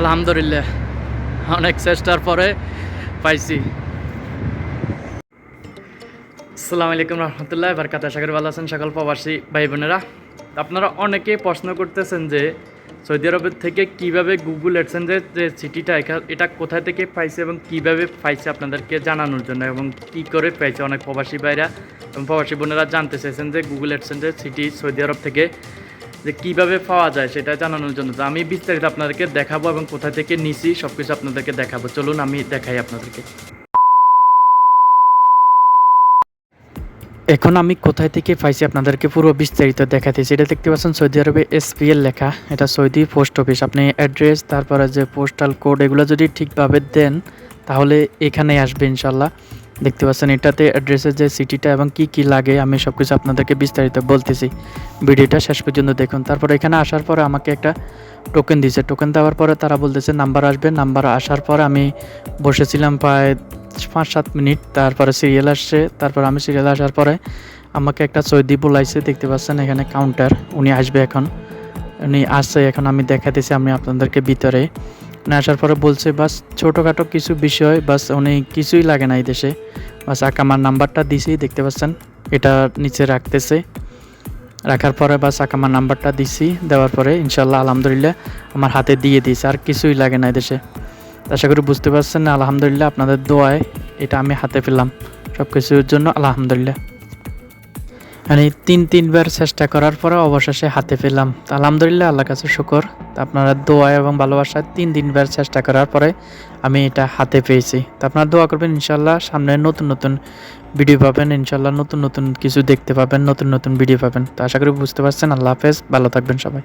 আলহামদুলিল্লাহ, অনেক চেষ্টার পরে পাইছি। আসসালামু আলাইকুম রহমতুল্লাহ, বারকাত, আশা করি ভালো আছেন সকল প্রবাসী ভাই বোনেরা আপনারা অনেকে প্রশ্ন করতেছেন যে সৌদি আরবের থেকে কীভাবে গুগল অ্যাডসেন্সের যে সিটিটা এটা কোথা থেকে পাইছে এবং কীভাবে পাইছে আপনাদেরকে জানানোর জন্য এবং কি করে পাইছে? অনেক প্রবাসী ভাইরা এবং প্রবাসী বোনেরা জানতে চাইছেন যে গুগল অ্যাডসেন্সের সিটি সৌদি আরব থেকে যে কীভাবে পাওয়া যায় সেটা জানানোর জন্য। তো আমি বিস্তারিত আপনাদেরকে দেখাবো এবং কোথা থেকে নিছি সব কিছু আপনাদেরকে দেখাবো। চলুন, আমি দেখাই আপনাদেরকে। এখন আমি কোথায় থেকে পাইছি আপনাদেরকে পুরো বিস্তারিত দেখাতেছি এটা দেখতে পাচ্ছেন, সৌদি আরবে এসপিএল লেখা। এটা সৌদি পোস্ট অফিস। আপনি অ্যাড্রেস, তারপরে যে পোস্টাল কোড এগুলো যদি ঠিকভাবে দেন, তাহলে এখানে আসবে ইনশাল্লাহ। দেখতে পাচ্ছেন এটাতে অ্যাড্রেসের যে সিটিটা এবং কি কি লাগে, আমি সব কিছু আপনাদেরকে বিস্তারিত বলতেছি। ভিডিওটা শেষ পর্যন্ত দেখুন। তারপর এখানে আসার পরে আমাকে একটা টোকেন দিয়েছে। টোকেন দেওয়ার পরে তারা বলতেছে নাম্বার আসবে। নাম্বার আসার পর আমি বসেছিলাম প্রায় পাঁচ সাত মিনিট। তারপরে সিরিয়াল আসছে। তারপর আমি সিরিয়াল আসার পরে আমাকে একটা সৌদি বলাইছে। দেখতে পাচ্ছেন এখানে কাউন্টার উনি আসবে এখন। উনি আসছে এখন, আমি দেখাতেছি, আমি আপনাদেরকে ভিতরে। আসার পরে বলছে, বাস, ছোটোখাটো কিছু বিষয়, বাস, উনি কিছুই লাগে না এই দেশে। বাস আকামার নাম্বারটা দিছি, দেখতে পাচ্ছেন, এটা নিচে রাখতেছে। রাখার পরে, বাস আকামার নাম্বারটা দিছি, দেওয়ার পরে ইনশাল্লাহ আলহামদুলিল্লাহ, আমার হাতে দিয়ে দিয়েছে, আর কিছুই লাগে না এই দেশে। আশা করি বুঝতে পারছেন, আলহামদুলিল্লাহ, আপনাদের দোয়ায় এটা আমি হাতে পেলাম। সব কিছুর জন্য আলহামদুলিল্লাহ। মানে তিন তিনবার চেষ্টা করার পরে অবশেষে হাতে পেলাম। তো আলহামদুলিল্লাহ আল্লাহ কাছে শুকর। আপনারা দোয়া এবং ভালোবাসায় তিন তিনবার চেষ্টা করার পরে আমি এটা হাতে পেয়েছি। তো আপনারা দোয়া করবেন ইনশাল্লাহ সামনে নতুন নতুন ভিডিও পাবেন ইনশাল্লাহ নতুন নতুন কিছু দেখতে পাবেন, নতুন নতুন ভিডিও পাবেন। তো আশা করি বুঝতে পারছেন। আল্লাহ হাফেজ, ভালো থাকবেন সবাই।